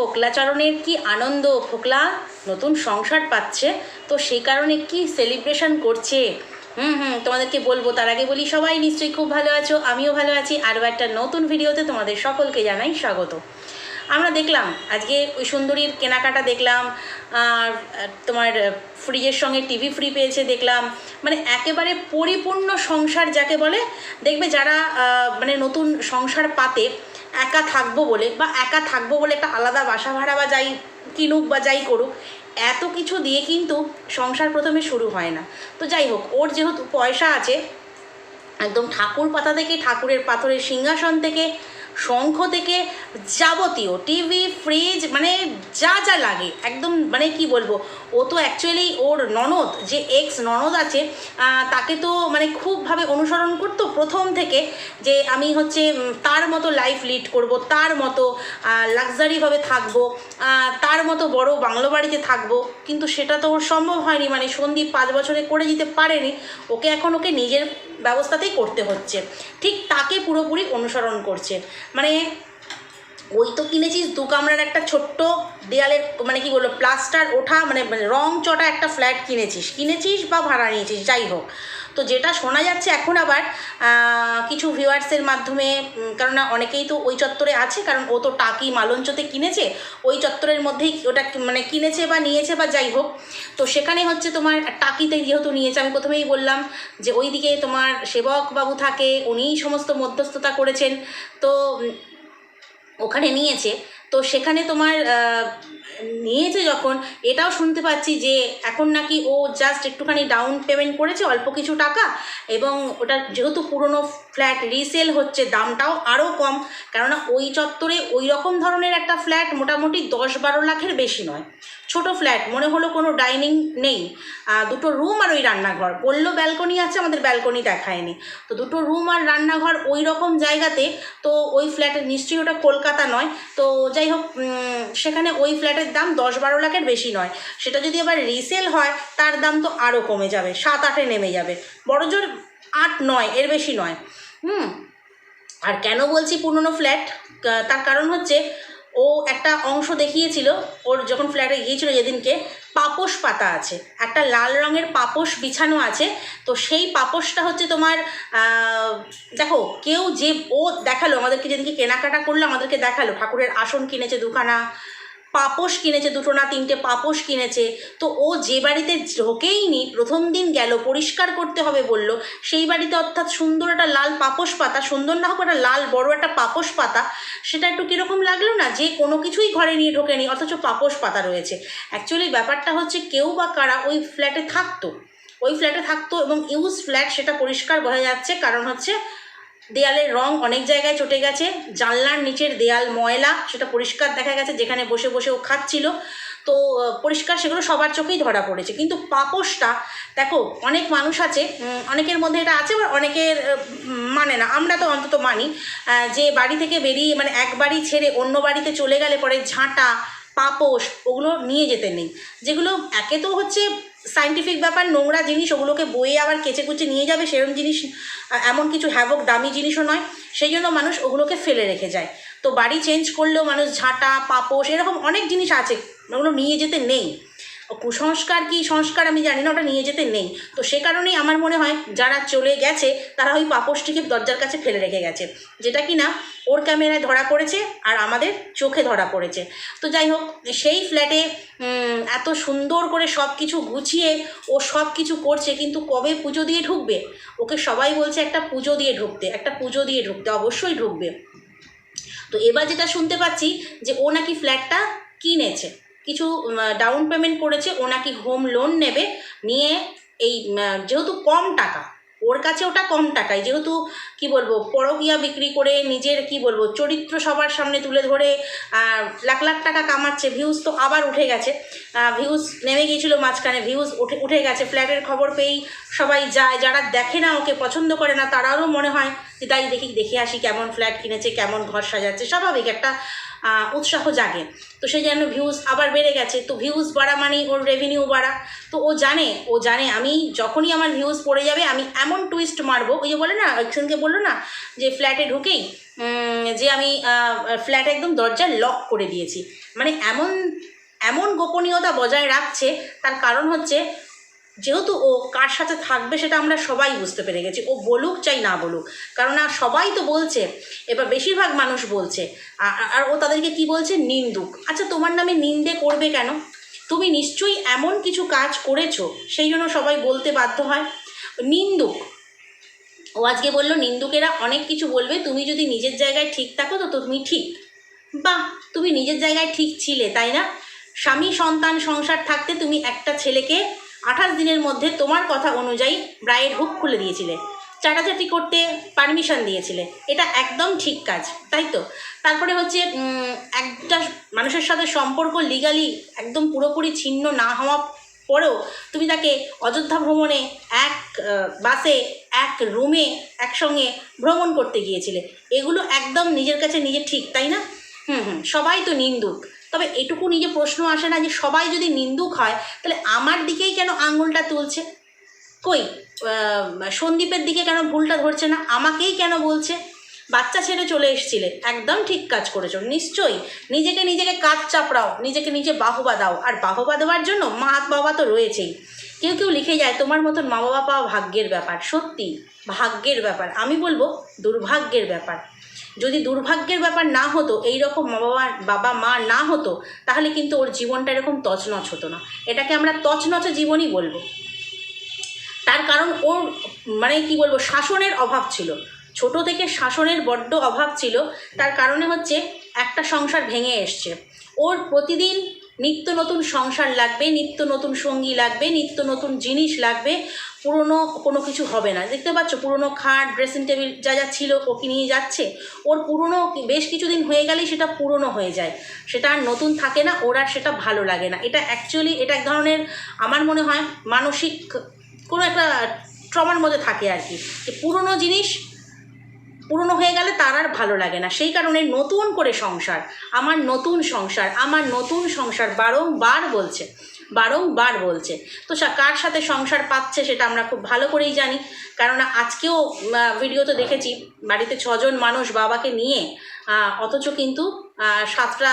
ফোকলাচরণের কি আনন্দ? ফোকলা, নতুন সংসার পাচ্ছে, তো সেই কারণে কি সেলিব্রেশন করছে? হুম হুম, তোমাদেরকে বলব, তার আগে বলি, সবাই নিশ্চয়ই খুব ভালো আছো, আমিও ভালো আছি, আরও একটা নতুন ভিডিওতে তোমাদের সকলকে জানাই স্বাগত। আমরা দেখলাম, আজকে ওই সুন্দরীর কেনাকাটা দেখলাম, আর তোমার ফ্রিজের সঙ্গে টিভি ফ্রি পেয়েছে দেখলাম মানে একেবারে পরিপূর্ণ সংসার যাকে বলে, দেখবে যারা মানে নতুন সংসার পাতে একা থাকব বলে বা একা থাকব বলে একটা আলাদা বাসা ভাড়া বা যাই কিনুক বা যাই করুক, এত কিছু দিয়ে কিন্তু সংসার প্রথমে শুরু হয় না। তো যাই হোক, ওর যেহেতু পয়সা আছে, একদম ঠাকুর পাতা থেকে, ঠাকুরের পাথরের সিংহাসন থেকে, শঙ্খ থেকে যাবতীয়, টিভি ফ্রিজ মানে যা যা লাগে, একদম মানে কি বলব, ও তো অ্যাকচুয়ালি ওর ননদ, যে এক্স ননদ আছে তাকে তো মানে খুবভাবে অনুসরণ করতো প্রথম থেকে, যে আমি হচ্ছে তার মতো লাইফ লিড করব, তার মতো লাক্সারিভাবে থাকব তার মতো বড় বাংলো বাড়িতে থাকব, কিন্তু সেটা তো ওর সম্ভব হয়নি মানে সন্দীপ পাঁচ বছরে করে দিতে পারেনি, ওকে এখন ওকে নিজের ব্যবস্থাতেই করতে হচ্ছে, ঠিক তাকে পুরোপুরি অনুসরণ করছে মানে ওই তো কিনেছিস দু কামরার একটা ছোট্ট দেয়ালের মানে কি বলব প্লাস্টার ওঠা মানে রং চটা একটা ফ্ল্যাট কিনেছিস। কিনেছিস বা ভাড়া নিয়েছিস, যাই হোক। তো যেটা শোনা যাচ্ছে এখন আবার কিছু ভিউয়ার্সের মাধ্যমে কেননা অনেকেই তো ওই চত্বরে আছে, কারণ ও তো টাকি মালঞ্চতে কিনেছে, ওই চত্বরের মধ্যেই ওটা মানে কিনেছে বা নিয়েছে বা যাই হোক। তো সেখানে হচ্ছে তোমার টাকিতে যেহেতু নিয়েছে, আমি প্রথমেই বললাম যে ওইদিকে তোমার সেবক বাবু থাকে, উনিই সমস্ত মধ্যস্থতা করেছেন। তো ওখানে নিয়েছে। তো সেখানে তোমার নিয়েছে যখন, এটাও শুনতে পাচ্ছি যে এখন নাকি ও জাস্ট একটুখানি ডাউন পেমেন্ট করেছে অল্প কিছু টাকা এবং ওটা যেহেতু পুরনো ফ্ল্যাট রিসেল হচ্ছে, দামটাও আরও কম। কেননা ওই চত্বরে ওই রকম ধরনের একটা ফ্ল্যাট মোটামুটি দশ বারো লাখের বেশি নয়। ছোট ফ্ল্যাট, মনে হলো কোনো ডাইনিং নেই। দুটো রুম আর ওই রান্নাঘর। বলল, ব্যালকনি আছে, আমাদের ব্যালকনি দেখায়নি। তো দুটো রুম আর রান্নাঘর ওই রকম জায়গাতে, তো ওই ফ্ল্যাটের নিশ্চয়ই ওটা কলকাতা নয়। তো যাই হোক সেখানে ওই ফ্ল্যাটের দাম দশ বারো লাখের বেশি নয়। সেটা যদি আবার রিসেল হয়, তার দাম তো আরও কমে যাবে, সাত আটে নেমে যাবে। বড় জোর আট নয়, এর বেশি নয়। হুম? আর কেন বলছি পুরনো ফ্ল্যাট? তার কারণ হচ্ছে ও একটা অংশ দেখিয়েছিল, ওর যখন ফ্ল্যাটে গিয়েছিল যেদিনকে, পাপোশ পাতা আছে। একটা লাল রঙের পাপোশ বিছানো আছে। তো সেই পাপোশটা হচ্ছে তোমার দেখো, কেউ যে ও দেখাল, আমাদেরকে যেদিনকে কেনাকাটা করল, আমাদেরকে দেখাল। ঠাকুরের আসন কিনেছে দুখানা পাপোশ কিনেছে, দুটো না তিনটে পাপোশ কিনেছে। তো ও যে বাড়িতে ঢোকেইনি প্রথম দিন গেল, পরিষ্কার করতে হবে বলল, সেই বাড়িতে অর্থাৎ সুন্দর একটা লাল পাপোশ পাতা, সুন্দর না হোক একটা লাল বড় একটা পাপোশ পাতা, সেটা একটু কীরকম লাগল না? যে কোনো কিছুই ঘরে নিয়ে ঢোকেনি, অথচ পাপোশ পাতা রয়েছে। অ্যাকচুয়ালি ব্যাপারটা হচ্ছে কেউ বা কারা ওই ফ্ল্যাটে থাকতো। ওই ফ্ল্যাটে থাকতো এবং ইউজ ফ্ল্যাট সেটা পরিষ্কার বোঝা যাচ্ছে, কারণ হচ্ছে দেয়ালের রং অনেক জায়গায় চটে গেছে। জানলার নিচের দেয়াল ময়লা, সেটা পরিষ্কার দেখা গেছে, যেখানে বসে বসে ও খাচ্ছিল। তো পরিষ্কার সেগুলো সবার চোখেই ধরা পড়েছে। কিন্তু পাপোশটা, দেখো, অনেক মানুষ আছে অনেকের মধ্যে এটা আছে, আবার অনেকের মানে না, আমরা তো অন্তত মানি যে বাড়ি থেকে বেরিয়ে মানে এক বাড়ি ছেড়ে অন্য বাড়িতে চলে গেলে পরে ঝাঁটা, পাপোশ, ওগুলো নিয়ে যেতে নেই। যেগুলো, একে তো হচ্ছে সাইন্টিফিক ব্যাপার, নোংরা জিনিস, ওগুলোকে বয়ে আবার কেচে কুচে নিয়ে যাবে সেরকম জিনিস, এমন কিছু হ্যাবক দামি জিনিসও নয়। সেই জন্য মানুষ ওগুলোকে ফেলে রেখে যায়। তো বাড়ি চেঞ্জ করলেও মানুষ ঝাঁটা, পাপোশ, এরকম অনেক জিনিস আছে, ওগুলো নিয়ে যেতে নেই। কুসংস্কার কি সংস্কার আমি জানি না, ওটা নিয়ে যেতে নেই। তো সে কারণেই আমার মনে হয় যারা চলে গেছে, তারা ওই পাপোশটিকে দরজার কাছে ফেলে রেখে গেছে। যেটা কি না ওর ক্যামেরায় ধরা পড়েছে আর আমাদের চোখে ধরা পড়েছে। তো যাই হোক, সেই ফ্ল্যাটে এত সুন্দর করে সব কিছু গুছিয়ে ও সব কিছু করছে, কিন্তু কবে পুজো দিয়ে ঢুকবে? ওকে সবাই বলছে একটা পুজো দিয়ে ঢুকতে, একটা পুজো দিয়ে ঢুকতে, অবশ্যই ঢুকবে। তো এবার যেটা শুনতে পাচ্ছি যে ও নাকি ফ্ল্যাটটা কিনেছে। কিছু ডাউন পেমেন্ট করেছে, ও নাকি হোম লোন নেবে, নিয়ে এই যেহেতু কম টাকা, ওর কাছে ওটা কম টাকায় যেহেতু কি বলব, পরকিয়া বিক্রি করে নিজের কি বলব, চরিত্র সবার সামনে তুলে ধরে লাখ লাখ টাকা কামাচ্ছে ভিউজ তো আবার উঠে গেছে ভিউজ নেমে গিয়েছিল মাঝখানে ভিউজ উঠে উঠে গেছে ফ্ল্যাটের খবর পেয়েই সবাই যায়, যারা দেখে না ওকে, পছন্দ করে না তারাও মনে হয় যে তাই দেখি, দেখে আসি কেমন ফ্ল্যাট কিনেছে, কেমন ঘর সাজাচ্ছে স্বাভাবিক একটা উৎসাহ জাগে। তো সেই জন্য ভিউজ আবার বেড়ে গেছে। তো ভিউজ বাড়া মানে ওর রেভিনিউ বাড়া। তো ও জানে ও জানে আমি যখনই আমার ভিউজ পড়ে যাবে, আমি এমন টুইস্ট মারবো, ওই যে বলে না একজনকে বলল না, যে ফ্ল্যাটে ঢুকেই যে আমি ফ্ল্যাট একদম দরজা লক করে দিয়েছি। মানে এমন এমন গোপনীয়তা বজায় রাখছে, তার কারণ হচ্ছে যেহেতু ও কার সাথে থাকবে সেটা আমরা সবাই বুঝতে পেরে গেছি। ও বলুক চাই না বলুক। কারণ আর সবাই তো বলছে, এবার বেশিরভাগ মানুষ বলছে। আর ও তাদেরকে কি বলছে? নিন্দুক। আচ্ছা তোমার নামে নিন্দে করবে কেন? তুমি নিশ্চয়ই এমন কিছু কাজ করেছ, সেই জন্য সবাই বলতে বাধ্য হয়। নিন্দুক। ও আজকে বলল, নিন্দুকেরা অনেক কিছু বলবে। তুমি যদি নিজের জায়গায় ঠিক থাকো, তো তুমি ঠিক। বাহ! তুমি নিজের জায়গায় ঠিক ছিলে, তাই না? স্বামী সন্তান সংসার থাকতে তুমি একটা ছেলেকে আঠাশ দিনের মধ্যে তোমার কথা অনুযায়ী ব্রায়ের হুক খুলে দিয়েছিলে। চাটাচাটি করতে পারমিশন দিয়েছিলে। এটা একদম ঠিক কাজ, তাই তো? তারপরে হচ্ছে একটা মানুষের সাথে সম্পর্ক লিগালি একদম পুরোপুরি ছিন্ন না হওয়া পরেও তুমি তাকে অযোধ্যা ভ্রমণে এক বাসে এক রুমে একসঙ্গে ভ্রমণ করতে গিয়েছিলে। এগুলো একদম নিজের কাছে নিজে ঠিক, তাই না? হুম হুম, সবাই তো নিন্দুক। তবে এটুকু নিজে প্রশ্ন আসে না যে সবাই যদি নিন্দুক হয়, তাহলে আমার দিকেই কেন আঙুলটা তুলছে? কই? সন্দীপের দিকে কেন ভুলটা ধরছে না? আমাকেই কেন বলছে? বাচ্চা ছেড়ে চলে এসছিলে, একদম ঠিক কাজ করেছ, নিশ্চয়ই। নিজেকে নিজেকে কাজ চাপড়াও, নিজেকে নিজে বাহবা দাও, আর বাহবা দেওয়ার জন্য মা বাবা তো রয়েছেই। কেউ কেউ লিখে যায়, তোমার মতন মা বাবা পাওয়া ভাগ্যের ব্যাপার। সত্যি, ভাগ্যের ব্যাপার। আমি বলব, দুর্ভাগ্যের ব্যাপার। যদি দুর্ভাগ্যের ব্যাপার না হতো এই রকম মা বাবা বাবা মা না হতো, তাহলে কিন্তু ওর জীবনটা এরকম তছনছ হতো না। এটাকে আমরা তছনছ জীবনই বলব। তার কারণ ওর মানে কি বলব, শাসনের অভাব ছিল। ছোট থেকে শাসনের বড্ড অভাব ছিল। তার কারণে হচ্ছে একটা সংসার ভেঙে এসছে। ওর প্রতিদিন নিত্য নতুন সংসার লাগবে, নিত্য নতুন সঙ্গী লাগবে, নিত্য নতুন জিনিস লাগবে। পুরনো কোনো কিছু হবে না। দেখতে পাচ্ছ, পুরনো খাট ড্রেসিং টেবিল যা যা ছিল ও কি নিয়ে যাচ্ছে। ওর পুরনো বেশ কিছুদিন হয়ে গেলেই সেটা পুরনো হয়ে যায়। সেটা আর নতুন থাকে না, ওর আর সেটা ভালো লাগে না। এটা অ্যাকচুয়ালি এটা এক ধরনের আমার মনে হয় মানসিক কোনো একটা ট্রমার মধ্যে থাকে আর কি। যে পুরনো জিনিস পুরনো হয়ে গেলে তার আর ভালো লাগে না। সেই কারণে নতুন করে সংসার, আমার নতুন সংসার, আমার নতুন সংসার বারংবার বলছে। বারংবার বলছে। তো কার সাথে সংসার পাচ্ছে সেটা আমরা খুব ভালো করেই জানি। কেননা আজকেও ভিডিও তো দেখেছি, বাড়িতে ছজন মানুষ বাবাকে নিয়ে অথচ কিন্তু সাতটা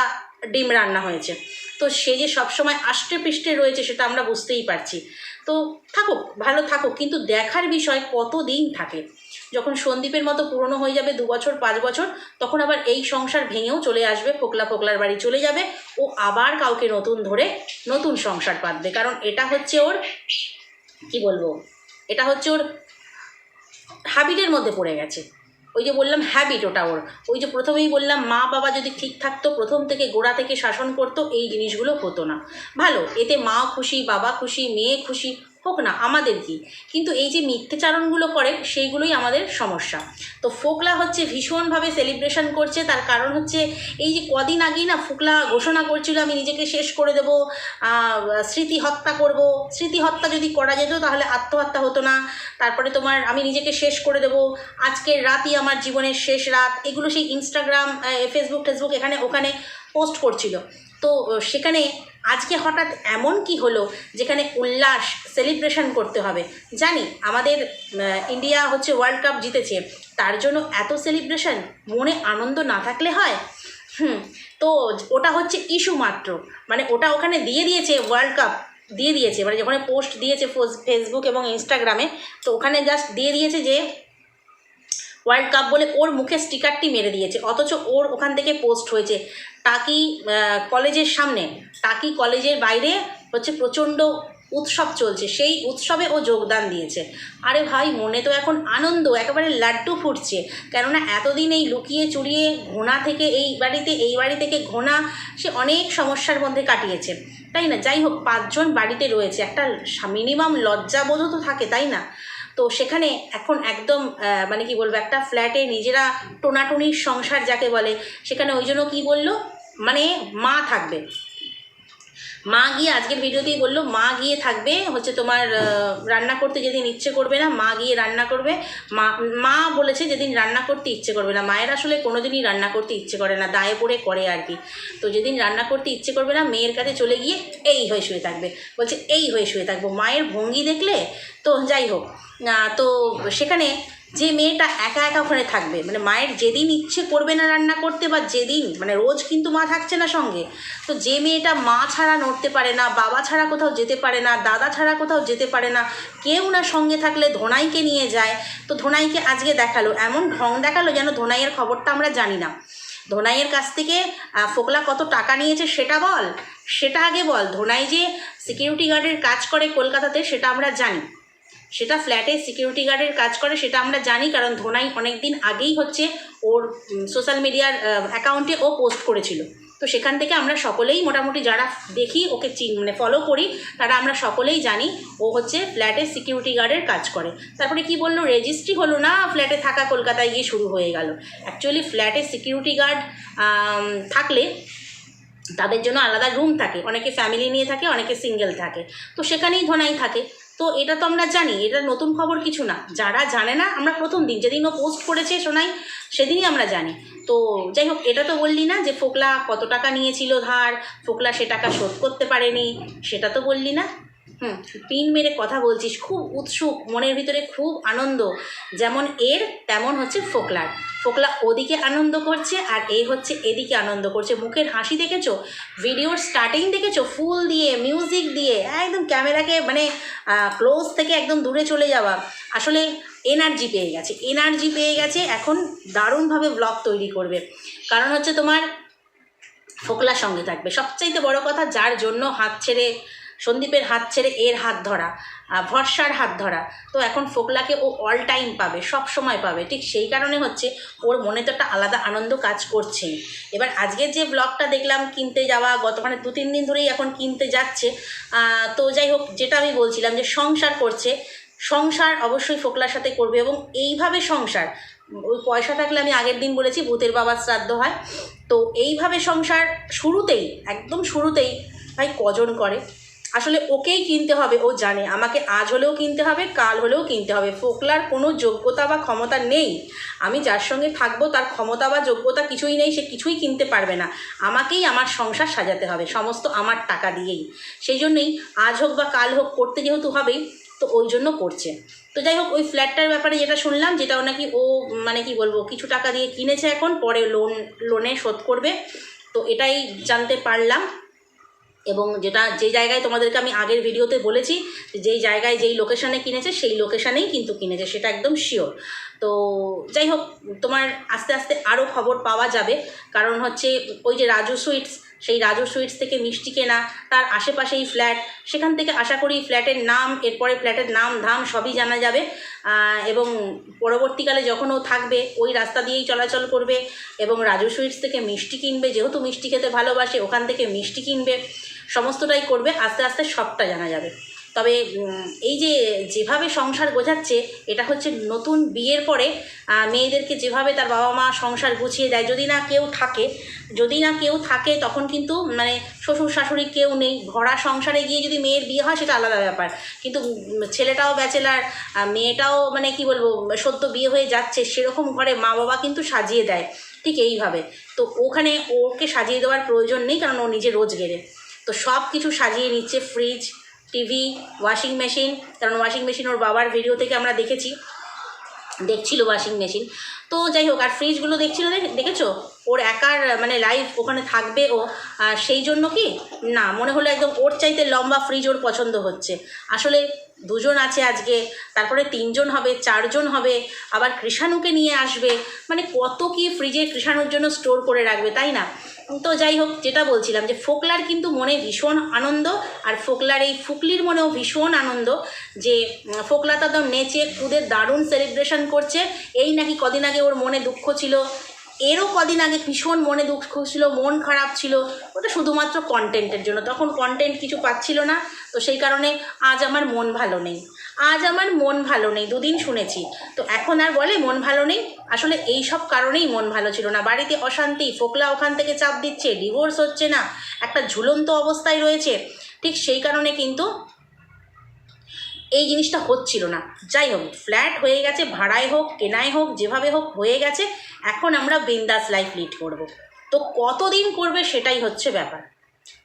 ডিম রান্না হয়েছে। তো সে যে সবসময় আষ্টে পৃষ্ঠে রয়েছে সেটা আমরা বুঝতেই পারছি। তো থাকুক, ভালো থাকুক, কিন্তু দেখার বিষয় কতদিন থাকে? যখন সন্দীপের মতো পুরনো হয়ে যাবে দু বছর, পাঁচ বছর, তখন আবার এই সংসার ভেঙেও চলে আসবে, ফোকলা ফোকলার বাড়ি চলে যাবে। ও আবার কাউকে নতুন ধরে নতুন সংসার পাতবে। কারণ এটা হচ্ছে ওর, কি বলব, এটা হচ্ছে ওর হ্যাবিটের মধ্যে পড়ে গেছে। ওই যে বললাম হ্যাবিট ওটা ওর। ওই যে প্রথমেই বললাম, মা বাবা যদি ঠিক থাকতো, প্রথম থেকে গোড়া থেকে শাসন করতো, এই জিনিসগুলো হতো না। ভালো, এতে মা খুশি, বাবা খুশি, মেয়ে খুশি হোক না, আমাদের কি? কিন্তু এই যে মিথ্যাচারণগুলো করে, সেইগুলোই আমাদের সমস্যা। তো ফোকলা হচ্ছে ভীষণভাবে সেলিব্রেশন করছে, তার কারণ হচ্ছে এই যে কদিন আগেই না ফোকলা ঘোষণা করছিল, আমি নিজেকে শেষ করে দেবো স্মৃতি হত্যা করব। স্মৃতি হত্যা যদি করা যেত, তাহলে আত্মহত্যা হতো না। তারপরে তোমার আমি নিজেকে শেষ করে দেবো। আজকের রাতই আমার জীবনের শেষ রাত। এগুলো সেই ইনস্টাগ্রাম ফেসবুক টেসবুক এখানে, ওখানে পোস্ট করছিল। তো, সেখানে আজকে হঠাৎ এমন কি হলো যেখানে উল্লাস সেলিব্রেশন করতে হবে? জানি, আমাদের ইন্ডিয়া হচ্ছে ওয়ার্ল্ড কাপ জিতেছে। তার জন্য এত সেলিব্রেশন মনে আনন্দ না থাকলে হয়? হুম, তো ওটা হচ্ছে ইস্যু মাত্র। মানে ওটা ওখানে দিয়ে দিয়েছে ওয়ার্ল্ড কাপ দিয়ে দিয়েছে। মানে যখন পোস্ট দিয়েছে ফোস- ফেসবুক এবং ইনস্টাগ্রামে তো ওখানে জাস্ট দিয়ে দিয়েছে যে ওয়ার্ল্ড কাপ বলে ওর মুখে স্টিকারটি মেরে দিয়েছে। অথচ ওর ওখান থেকে পোস্ট হয়েছে। টাকি কলেজের সামনে, টাকি কলেজের বাইরে হচ্ছে প্রচণ্ড উৎসব চলছে। সেই উৎসবে ও যোগদান দিয়েছে। আরে ভাই, মনে তো এখন আনন্দ, একেবারে লাড্ডু ফুটছে। কেননা এতদিন এই লুকিয়ে চুরিয়ে ঘোনা থেকে এই বাড়িতে, এই বাড়ি থেকে ঘোনা, সে অনেক সমস্যার মধ্যে কাটিয়েছে। তাই না? যাই হোক, পাঁচজন বাড়িতে রয়েছে। একটা মিনিমাম লজ্জাবোধও তো থাকে, তাই না? তো সেখানে এখন একদম মানে কি বলব, একটা ফ্ল্যাটে নিজেরা টোনাটুনির সংসার যাকে বলে, সেখানে ওই জন্য কী বলল মানে মা থাকবে। মা গিয়ে আজকের ভিডিওতেই বলল, মা গিয়ে থাকবে, হচ্ছে তোমার রান্না করতে যেদিন ইচ্ছে করবে না, মা গিয়ে রান্না করবে। মা মা বলেছে যেদিন রান্না করতে ইচ্ছে করবে না। মায়ের আসলে কোনোদিনই রান্না করতে ইচ্ছে করে না, দায়ে পড়ে করে আর কি। তো যেদিন রান্না করতে ইচ্ছে করবে না, মেয়ের কাছে চলে গিয়ে এই হয়ে শুয়ে থাকবে। বলছে, এই হয়ে শুয়ে থাকব। মায়ের ভঙ্গি দেখলে তো যাই হোক। তো সেখানে যে মেয়েটা একা একা ওখানে থাকবে মানে মায়ের যেদিন ইচ্ছে করবে না রান্না করতে বা যেদিন মানে রোজ কিন্তু মা থাকছে না সঙ্গে, তো যে মেয়েটা মা ছাড়া নড়তে পারে না, বাবা ছাড়া কোথাও যেতে পারে না, দাদা ছাড়া কোথাও যেতে পারে না, কেউ না সঙ্গে থাকলে ধোনাইকে নিয়ে যায়, তো ধোনাইকে আজকে দেখাল, এমন ঢং দেখাল যেন ধোনাইয়ের খবরটা আমরা জানি না। ধোনাইয়ের কাছ থেকে ফোকলা কত টাকা নিয়েছে সেটা বল, সেটা আগে বল, ধোনাই যে সিকিউরিটি গার্ডের কাজ করে কলকাতাতে সেটা আমরা জানি। সেটা ফ্ল্যাটে সিকিউরিটি গার্ডের কাজ করে, সেটা আমরা জানি কারণ ধোনাই অনেক দিন আগেই হচ্ছে ওর সোশ্যাল মিডিয়ার অ্যাকাউন্টে ও পোস্ট করেছিল। তো সেখান থেকে আমরা সকলেই মোটামুটি যারা দেখি, ওকে চিন মানে ফলো করি, তারা আমরা সকলেই জানি ও হচ্ছে ফ্ল্যাটে সিকিউরিটি গার্ডের কাজ করে। তারপরে কি বলল রেজিস্ট্রি হলো না ফ্ল্যাটে থাকা কলকাতায় গিয়ে শুরু হয়ে গেল। অ্যাকচুয়ালি ফ্ল্যাটে সিকিউরিটি গার্ড থাকলে তাদের জন্য আলাদা রুম থাকে। অনেকে ফ্যামিলি নিয়ে থাকে, অনেকে সিঙ্গেল থাকে। তো সেখানেই ধোনাই থাকে। তো এটা তো আমরা জানি, এটা নতুন খবর কিছু না। যারা জানে না, আমরা প্রথম দিন, যেদিন ও পোস্ট করেছে শোনাই সেদিনই আমরা জানি। তো যাই হোক, এটা তো বললি না যে ফোকলা কত টাকা নিয়েছিল ধার, ফোকলা সে টাকা শোধ করতে পারেনি, সেটা তো বললি না। হুম। পিন মেরে কথা বলছিস, খুব উৎসুক, মনের ভিতরে খুব আনন্দ। যেমন এর, তেমন হচ্ছে ফোকলার। ফোকলা ওদিকে আনন্দ করছে আর এ হচ্ছে এদিকে আনন্দ করছে। মুখের হাসি দেখেছ? ভিডিওর স্টার্টিং দেখেছ? ফুল দিয়ে মিউজিক দিয়ে, একদম ক্যামেরাকে মানে ক্লোজ থেকে একদম দূরে চলে যাওয়া। আসলে এনার্জি পেয়ে গেছে। এনার্জি পেয়ে গেছে, এখন দারুণভাবে ব্লগ তৈরি করবে। কারণ হচ্ছে তোমার ফোকলার সঙ্গে থাকবে। সবচাইতে বড় কথা, যার জন্য হাত ছেড়ে সন্দীপের হাত ছেড়ে এর হাত ধরা ভরসার হাত ধরা, তো এখন ফোকলাকে ও অল টাইম পাবে, সব সময় পাবে। ঠিক সেই কারণে হচ্ছে ওর মনে তো একটা আলাদা আনন্দ কাজ করছেই। এবার আজকের যে ব্লগটা দেখলাম, কিনতে যাওয়া, গত মানে দু, তিন দিন ধরেই এখন কিনতে যাচ্ছে তো যাই হোক, যেটা আমি বলছিলাম যে সংসার করছে, সংসার অবশ্যই ফোকলার সাথে করবে এবং এইভাবে সংসার, ওই পয়সা থাকলে আমি আগের দিন বলেছি, ভূতের বাবার শ্রাদ্ধ হয়। তো এইভাবে সংসার শুরুতেই, একদম শুরুতেই, ভাই কজন করে? আসলে ওকেই কিনতে হবে, ও জানে। আমাকে আজ হলেও কিনতে হবে, কাল হলেও কিনতে হবে। ফোকলার কোনো যোগ্যতা বা ক্ষমতা নেই। আমি যার সঙ্গে থাকব, তার ক্ষমতা বা যোগ্যতা কিছুই নেই, সে কিছুই কিনতে পারবে না। আমাকেই আমার সংসার সাজাতে হবে, সমস্ত আমার টাকা দিয়েই। সেই জন্যই আজ হোক বা কাল হোক করতে যেহেতু হবেই তো ওই জন্য করছে। তো যাই হোক, ওই ফ্ল্যাটটার ব্যাপারে যেটা শুনলাম, যেটাও নাকি ও মানে কি বলব, কিছু টাকা দিয়ে কিনেছে এখন, পরে লোন, লোনে শোধ করবে। তো এটাই জানতে পারলাম। এবং যেটা, যে জায়গায় তোমাদেরকে আমি আগের ভিডিওতে বলেছি যেই জায়গায় যেই লোকেশানে কিনেছে, সেই লোকেশানেই কিন্তু কিনেছে, সেটা একদম শিওর তো যাই হোক, তোমার আস্তে আস্তে আরও খবর পাওয়া যাবে। কারণ হচ্ছে, ওই যে রাজু সুইটস, সেই রাজু সুইটস থেকে মিষ্টি কেনা, তার আশেপাশেই ফ্ল্যাট সেখান থেকে আশা করি ফ্ল্যাটের নাম, এরপরে ফ্ল্যাটের নাম, ধাম সবই জানা যাবে। এবং পরবর্তীকালে যখন ও থাকবে, ওই রাস্তা দিয়েই চলাচল করবে এবং রাজু সুইটস থেকে মিষ্টি কিনবে, যেহেতু মিষ্টি খেতে ভালোবাসে, ওখান থেকে মিষ্টি কিনবে। সমস্তটাই করবে, আস্তে আস্তে সবটা জানা যাবে। তবে এই যে যেভাবে সংসার গোছাচ্ছে, এটা হচ্ছে নতুন বিয়ের পরে মেয়েদেরকে যেভাবে তার বাবা মা সংসার গুছিয়ে দেয়, যদি না কেউ থাকে, যদি না কেউ থাকে, তখন কিন্তু মানে শ্বশুর শাশুড়ি কেউ নেই। ভরা সংসারে গিয়ে যদি মেয়ের বিয়ে হয়, সেটা আলাদা ব্যাপার। কিন্তু ছেলেটাও ব্যাচেলার মেয়েটাও মানে কি বলব, সদ্য বিয়ে হয়ে যাচ্ছে, সেরকম ঘরে মা বাবা কিন্তু সাজিয়ে দেয়। ঠিক এইভাবে। তো ওখানে ওকে সাজিয়ে দেওয়ার প্রয়োজন নেই, কারণ ও নিজে রোজ গেলে তো সব কিছু সাজিয়ে নিচ্ছে ফ্রিজ টিভি ওয়াশিং মেশিন কারণ ওয়াশিং মেশিন ওর বাবার ভিডিও থেকে আমরা দেখেছি। দেখছিল ওয়াশিং মেশিন তো যাই হোক, আর ফ্রিজগুলো দেখছিল দেখেছ? ওর একার মানে লাইফ ওখানে থাকবে ও। আর সেই জন্য কি? না, মনে হলো একদম ওর চাইতে লম্বা ফ্রিজ ওর পছন্দ হচ্ছে। আসলে দুজন আছে আজকে, তারপরে তিনজন হবে, চারজন হবে, আবার কৃষাণুকে নিয়ে আসবে। মানে কত কি ফ্রিজে কৃষাণুর জন্য স্টোর করে রাখবে, তাই না? তো যাই হোক, যেটা বলছিলাম যে ফোকলার কিন্তু মনে ভীষণ আনন্দ আর ফোকলার এই ফুকলির মনেও ভীষণ আনন্দ যে ফোকলা তো একদম নেচে কুদে দারুণ সেলিব্রেশন করছে। এই নাকি কদিন আগে ওর মনে দুঃখ ছিল, এরও কদিন আগে ভীষণ মনে দুঃখ ছিল, মন খারাপ ছিল। ওটা শুধুমাত্র কন্টেন্টের জন্য। তখন কন্টেন্ট কিছু পাচ্ছিল না, তো সেই কারণে আজ আমার মন ভালো নেই। আজ আমার মন ভালো নেই, দুদিন শুনেছি। তো এখন আর বলে মন ভালো নেই? আসলে এই সব কারণেই মন ভালো ছিল না। বাড়িতে অশান্তি, ফোকলা ওখান থেকে চাপ দিচ্ছে ডিভোর্স হচ্ছে না, একটা ঝুলন্ত অবস্থায় রয়েছে। ঠিক সেই কারণে কিন্তু এই জিনিসটা হচ্ছিল না। যাই হোক ফ্ল্যাট হয়ে গেছে, ভাড়ায় হোক, কেনায় হোক, যেভাবে হোক হয়ে গেছে। এখন আমরা বিন্দাস লাইফ লিড করব। তো কতদিন করবে সেটাই হচ্ছে ব্যাপার।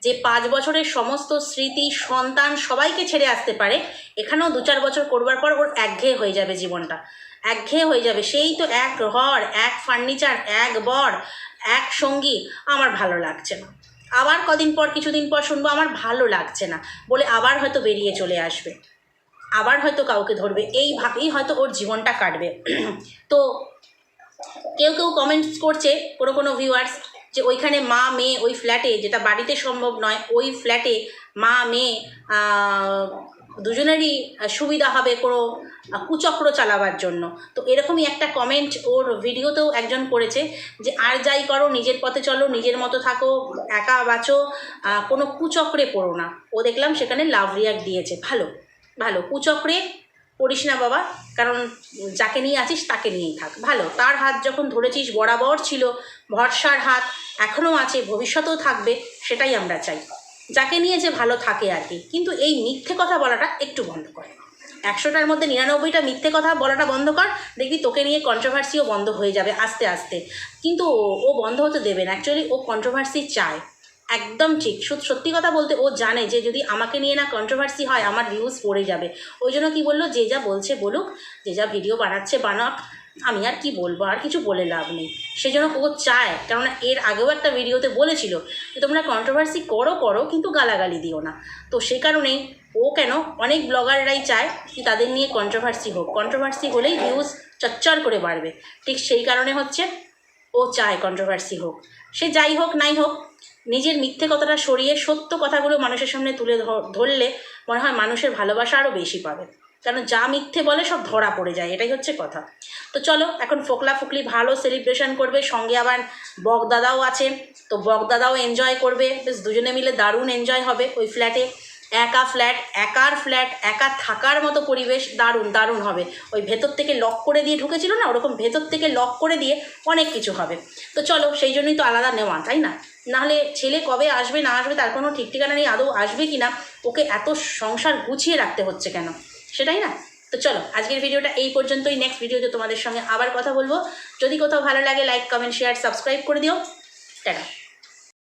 যে পাঁচ বছরের সমস্ত স্মৃতি, সন্তান সবাইকে ছেড়ে আসতে পারে, এখানেও দু চার বছর করবার পর ওর একঘেয়ে হয়ে যাবে জীবনটা। একঘেয়ে হয়ে যাবে। সেই তো এক ঘর, এক ফার্নিচার এক বর, এক সঙ্গী আমার ভালো লাগছে না। আবার কদিন পর, কিছুদিন পর শুনব আমার ভালো লাগছে না। বলে আবার হয়তো বেরিয়ে চলে আসবে। আবার হয়তো কাউকে ধরবে। এইভাবেই হয়তো ওর জীবনটা কাটবে। তো কেউ কেউ কমেন্টস করছে, কোনো কোনো ভিউয়ার্স যে ওইখানে মা, মেয়ে ওই ফ্ল্যাটে যেটা বাড়িতে সম্ভব নয়, ওই ফ্ল্যাটে মা, মেয়ে দুজনেরই সুবিধা হবে কোনো কুচক্র চালাবার জন্য। তো এরকমই একটা কমেন্ট ওর ভিডিওতেও একজন করেছে যে, আর যাই করো, নিজের পথে চলো, নিজের মতো থাকো, একা বাঁচো কোনো কুচক্রে পড়ো না। ও দেখলাম সেখানে লাভ রিয়াক্ট দিয়েছে। ভালো ভালো, কুচক্রে পড়িস না বাবা, কারণ যাকে নিয়ে আছিস তাকে নিয়েই থাক। ভালো, তার হাত যখন ধরেছিস বরাবর ছিল, ভরসার হাত এখনও আছে, ভবিষ্যতেও থাকবে, সেটাই আমরা চাই। যাকে নিয়ে যে ভালো থাকে আর কি, কিন্তু এই মিথ্যে কথা বলাটা একটু বন্ধ কর। একশোটার মধ্যে নিরানব্বইটা মিথ্যে কথা বলাটা বন্ধ কর, দেখবি তোকে নিয়ে কন্ট্রোভার্সিও বন্ধ হয়ে যাবে আস্তে আস্তে। কিন্তু ও- ও বন্ধ হতে দেবে না অ্যাকচুয়ালি ও কন্ট্রোভার্সি চায়। একদম ঠিক। সত- সত্যি কথা বলতে ও জানে যে যদি আমাকে নিয়ে না কন্ট্রোভার্সি হয়, আমার ভিউজ পড়ে যাবে। ওই জন্য কী বলল? যে যা বলছে বলুক, যে যা ভিডিও বানাচ্ছে বানাক, আমি আর কি বলব? আর কিছু বলে লাভ নেই। সেজন্য ও চায়, কেননা এর আগেও একটা ভিডিওতে বলেছিল যে, তোমরা কন্ট্রোভার্সি করো করো, কিন্তু গালাগালি দিও না। তো সেই কারণেই ও কেন, অনেক ব্লগাররাই চায় কি তাদের নিয়ে কন্ট্রোভার্সি হোক। কন্ট্রোভার্সি হলেই ভিউজ চচ্চর করে বাড়বে। ঠিক সেই কারণে হচ্ছে ও চায় কন্ট্রোভার্সি হোক। সে যাই হোক, নাই হোক নিজের মিথ্যে কথাটা সরিয়ে সত্য কথাগুলো মানুষের সামনে তুলে ধরলে মনে হয় মানুষের ভালোবাসা আরও বেশি পাবে। কারণ যা মিথ্যে বলে সব ধরা পড়ে যায়, এটাই হচ্ছে কথা। তো চলো, এখন ফোকলা ফুকলি ভালো সেলিব্রেশন করবে, সঙ্গে আবার বকদাদাও আছে। তো বকদাদাও এনজয় করবে। বেশ, দুজনে মিলে দারুণ এনজয় হবে ওই ফ্ল্যাটে একা ফ্ল্যাট একার ফ্ল্যাট একা থাকার মতো পরিবেশ দারুণ দারুণ হবে। ওই ভেতর থেকে লক করে দিয়ে ঢুকেছিল না? ওরকম ভেতর থেকে লক করে দিয়ে অনেক কিছু হবে। তো চলো, সেই জন্যই তো আলাদা নেওয়া, তাই না? নাহলে ছেলে কবে আসবে, না আসবে, তার কোনো ঠিক ঠিকানা নেই, আদৌ আসবে কি না ওকে এত সংসার গুছিয়ে রাখতে হচ্ছে কেন? সেটাই না? তো চলো, আজকের ভিডিওটা এই পর্যন্তই। নেক্সট ভিডিওতে তোমাদের সঙ্গে আবার কথা বলব। যদি কোথাও ভালো লাগে লাইক কমেন্ট শেয়ার সাবস্ক্রাইব করে দিও। টাটা।